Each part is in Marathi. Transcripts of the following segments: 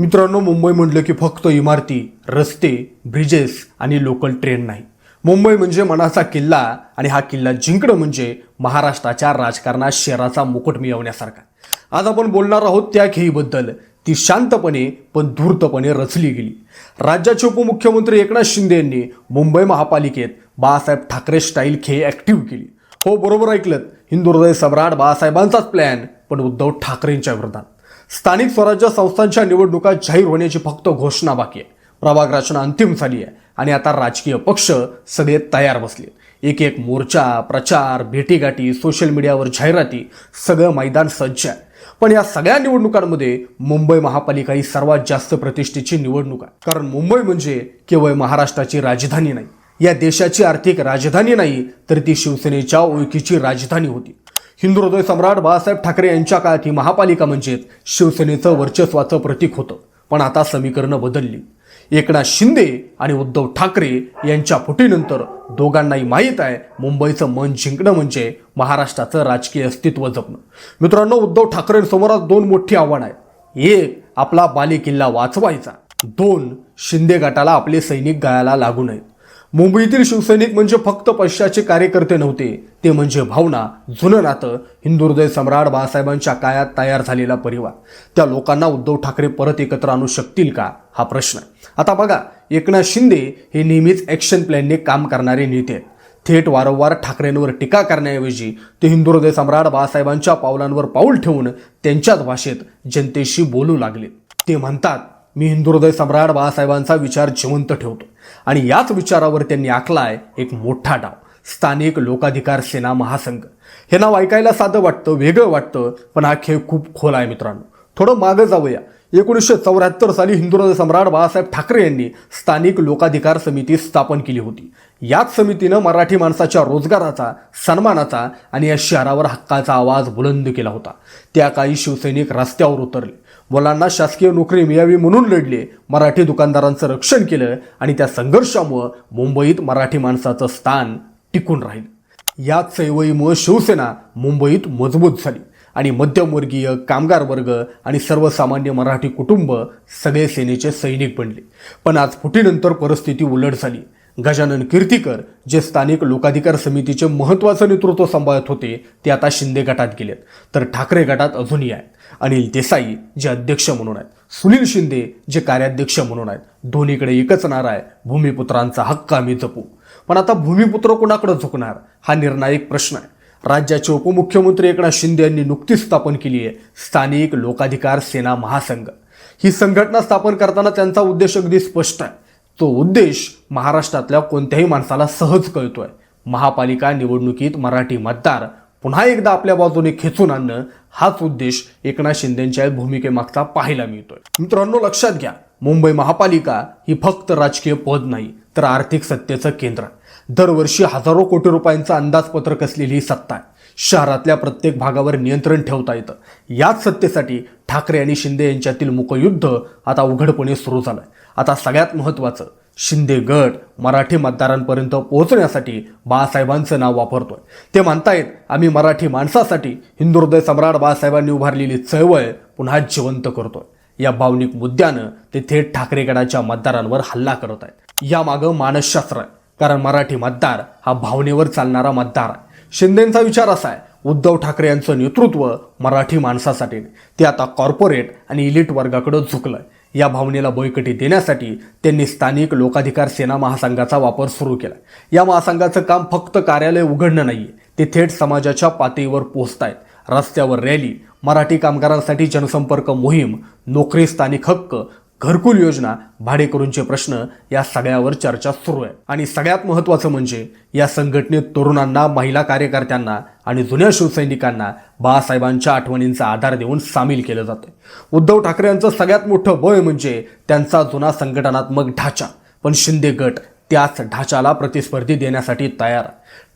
मित्रांनो मुंबई म्हटलं की फक्त इमारती रस्ते ब्रिजेस आणि लोकल ट्रेन नाही. मुंबई म्हणजे मनाचा किल्ला आणि हा किल्ला जिंकणं म्हणजे महाराष्ट्राच्या राजकारणात शहराचा मुकुट मिळवण्यासारखा. आज आपण बोलणार आहोत त्या खेळीबद्दल. ती शांतपणे पण धूर्तपणे रचली गेली. राज्याचे उपमुख्यमंत्री एकनाथ शिंदे यांनी मुंबई महापालिकेत बाळासाहेब ठाकरे स्टाईल खेळ ॲक्टिव्ह केली. हो बरोबर ऐकलं हिंदू हृदय सम्राट बाळासाहेबांचाच प्लॅन पण उद्धव ठाकरेंच्या विरोधात. स्थानिक स्वराज्य संस्थांच्या निवडणुका जाहीर होण्याची फक्त घोषणा बाकी आहे. प्रभाग रचना अंतिम झाली आहे आणि आता राजकीय पक्ष सगळे तयार बसले. एक एक मोर्चा प्रचार भेटीगाठी सोशल मीडियावर जाहिराती सगळं मैदान सज्ज आहे. पण या सगळ्या निवडणुकांमध्ये मुंबई महापालिका ही सर्वात जास्त प्रतिष्ठेची निवडणूक आहे. कारण मुंबई म्हणजे केवळ महाराष्ट्राची राजधानी नाही. या देशाची आर्थिक राजधानी नाही तर ती शिवसेनेच्या ओळखीची राजधानी होती. हिंदू हृदय सम्राट बाळासाहेब ठाकरे यांच्या काळात ही महापालिका म्हणजेच शिवसेनेचं वर्चस्वाचं प्रतीक होतं. पण आता समीकरणं बदलली. एकनाथ शिंदे आणि उद्धव ठाकरे यांच्या फुटीनंतर दोघांनाही माहीत आहे मुंबईचं मन जिंकणं म्हणजे महाराष्ट्राचं राजकीय अस्तित्व जपणं. मित्रांनो उद्धव ठाकरेंसमोर आज दोन मोठी आव्हानं आहेत एक आपला बालेकिल्ला वाचवायचा. दोन शिंदे गटाला आपले सैनिक गळायला लागू नयेत मुंबईतील शिवसैनिक म्हणजे फक्त पश्चाचे कार्यकर्ते नव्हते. ते म्हणजे भावना जुनं नातं हिंदू हृदय सम्राट बाळासाहेबांच्या काळात तयार झालेला परिवार. त्या लोकांना उद्धव ठाकरे परत एकत्र आणू शकतील का? हा प्रश्न. आता बघा एकनाथ शिंदे हे नेहमीच ॲक्शन प्लॅनने काम करणारे नेते आहेत. थेट वारंवार ठाकरेंवर टीका करण्याऐवजी ते हिंदू हृदय सम्राट बाळासाहेबांच्या पावलांवर पाऊल ठेवून त्यांच्याच भाषेत जनतेशी बोलू लागले. ते म्हणतात मी हिंदुहृदय सम्राट बाळासाहेबांचा विचार जिवंत ठेवतो. आणि याच विचारावर त्यांनी आखलाय एक मोठा डाव स्थानिक लोकाधिकार सेना महासंघ. हे नाव ऐकायला साधं वाटतं वेगळं वाटतं पण हा खेळ खूप खोल आहे मित्रांनो. थोडं मागं जाऊया. एकोणीसशे चौऱ्याहत्तर साली हिंदुराज सम्राट बाळासाहेब ठाकरे यांनी स्थानिक लोकाधिकार समिती स्थापन केली होती. याच समितीनं मराठी माणसाच्या रोजगाराचा सन्मानाचा आणि या शहरावर हक्काचा आवाज बुलंद केला होता. त्या काळी शिवसैनिक रस्त्यावर उतरले. मुलांना शासकीय नोकरी मिळावी म्हणून लढले मराठी दुकानदारांचं रक्षण केलं आणि त्या संघर्षामुळं मुंबईत मराठी माणसाचं स्थान टिकून राहील. याच चळवळीमुळे शिवसेना मुंबईत मजबूत झाली आणि मध्यमवर्गीय कामगार वर्ग आणि सर्वसामान्य मराठी कुटुंब सगळे सेनेचे सैनिक बनले. पण आज फुटीनंतर परिस्थिती उलट झाली. गजानन कीर्तीकर जे स्थानिक लोकाधिकार समितीचे महत्त्वाचं नेतृत्व सांभाळत होते ते आता शिंदे गटात गेलेत. तर ठाकरे गटात अजूनही आहेत. अनिल देसाई जे अध्यक्ष म्हणून आहेत. सुनील शिंदे जे कार्याध्यक्ष म्हणून आहेत. दोन्हीकडे एकच नारा आहे भूमिपुत्रांचा हक्क आम्ही जपू. पण आता भूमिपुत्र कोणाकडे झुकणार? हा निर्णायक प्रश्न आहे. राज्याचे उपमुख्यमंत्री एकनाथ शिंदे यांनी नुकतीच स्थापन केली आहे स्थानिक लोकाधिकार सेना महासंघ. ही संघटना स्थापन करताना त्यांचा उद्देश अगदी स्पष्ट आहे. तो उद्देश महाराष्ट्रातल्या कोणत्याही माणसाला सहज कळतोय. महापालिका निवडणुकीत मराठी मतदार पुन्हा एकदा आपल्या बाजूने खेचून आणणं हाच उद्देश एकनाथ शिंदेच्या भूमिकेमागचा पाहायला मिळतोय. मित्रांनो लक्षात घ्या मुंबई महापालिका ही फक्त राजकीय पद नाही तर आर्थिक सत्तेचं केंद्र. दरवर्षी हजारो कोटी रुपयांचं अंदाजपत्रक असलेली ही सत्ता आहे. शहरातल्या प्रत्येक भागावर नियंत्रण ठेवता येतं. याच सत्तेसाठी ठाकरे आणि शिंदे यांच्यातील मुकयुद्ध आता उघडपणे सुरू झालंय. आता सगळ्यात महत्त्वाचं शिंदे गट मराठी मतदारांपर्यंत पोहोचण्यासाठी बाळासाहेबांचं नाव वापरतोय. ते म्हणतायत आम्ही मराठी माणसासाठी हिंदुहृदय सम्राट बाळासाहेबांनी उभारलेली चळवळ पुन्हा जिवंत करतोय. या भावनिक मुद्द्यानं ते थेट ठाकरे गटाच्या मतदारांवर हल्ला करत आहेत. यामागं मानसशास्त्र आहे कारण मराठी मतदार हा भावनेवर चालणारा मतदार आहे. शिंदेचा विचार असा आहे उद्धव ठाकरे यांचं नेतृत्व मराठी माणसासाठी. ते आता कॉर्पोरेट आणि इलिट वर्गाकडं झुकलंय. या भावनेला बळकटी देण्यासाठी त्यांनी स्थानिक लोकाधिकार सेना महासंघाचा वापर सुरू केला. या महासंघाचं काम फक्त कार्यालय उघडणं नाहीये. ते थेट समाजाच्या पातळीवर पोहोचतायत. रस्त्यावर रॅली मराठी कामगारांसाठी जनसंपर्क मोहीम नोकरी स्थानिक हक्क घरकुल योजना भाडेकरूंचे प्रश्न या सगळ्यावर चर्चा सुरू आहे. आणि सगळ्यात महत्त्वाचं म्हणजे या संघटनेत तरुणांना महिला कार्यकर्त्यांना आणि जुन्या शिवसैनिकांना बाळासाहेबांच्या आठवणींचा आधार देऊन सामील केलं जातं उद्धव ठाकरे यांचं सगळ्यात मोठं बळ म्हणजे त्यांचा जुना संघटनात्मक ढाचा. पण शिंदे गट त्याच ढाच्याला प्रतिस्पर्धी देण्यासाठी तयार.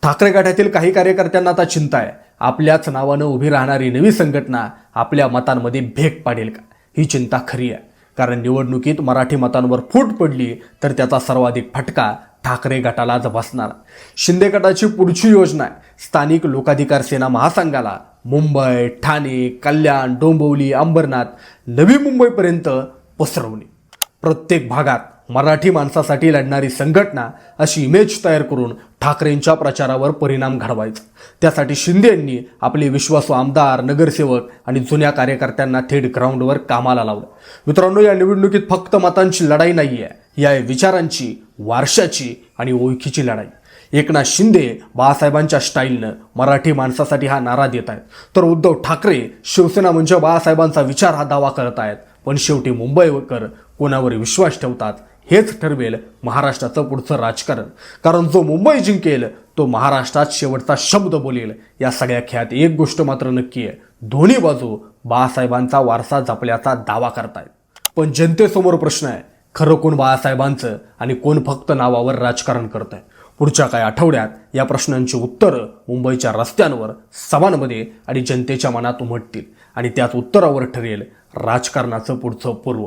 ठाकरे गटातील काही कार्यकर्त्यांना आता चिंता आहे. आपल्याच नावानं उभी राहणारी नवी संघटना आपल्या मतांमध्ये भेग पाडेल का? ही चिंता खरी आहे. कारण निवडणुकीत मराठी मतांवर फूट पडली तर त्याचा सर्वाधिक फटका ठाकरे गटालाच बसणार. शिंदे गटाची पुढची योजना आहे. स्थानिक लोकाधिकार सेना महासंघाला मुंबई ठाणे कल्याण डोंबिवली अंबरनाथ नवी मुंबईपर्यंत पसरवणे. प्रत्येक भागात मराठी माणसासाठी लढणारी संघटना अशी इमेज तयार करून ठाकरेंच्या प्रचारावर परिणाम घडवायचा. त्यासाठी शिंदे यांनी आपले विश्वासू आमदार नगरसेवक आणि जुन्या कार्यकर्त्यांना थेट ग्राउंडवर कामाला लावलं. मित्रांनो या निवडणुकीत फक्त मतांची लढाई नाही आहे या विचारांची वारशाची आणि ओळखीची लढाई. एकनाथ शिंदे बाळासाहेबांच्या स्टाईलनं मराठी माणसासाठी हा नारा देत आहेत. तर उद्धव ठाकरे शिवसेना म्हणजे बाळासाहेबांचा विचार हा दावा करत आहेत. पण शेवटी मुंबईकर कोणावर विश्वास ठेवतात हेच ठरवेल महाराष्ट्राचं पुढचं राजकारण. कारण जो मुंबई जिंकेल तो महाराष्ट्रात शेवटचा शब्द बोलेल. या सगळ्या खेळात एक गोष्ट मात्र नक्की आहे. दोन्ही बाजू बाळासाहेबांचा वारसा जपल्याचा दावा करतायत. पण जनतेसमोर प्रश्न आहे खरं कोण बाळासाहेबांचं आणि कोण फक्त नावावर राजकारण करत आहे पुढच्या काही आठवड्यात या प्रश्नांची उत्तरं मुंबईच्या रस्त्यांवर सभांमध्ये आणि जनतेच्या मनात उमटतील. आणि त्याच उत्तरावर ठरेल राजकारणाचं पुढचं पूर्व.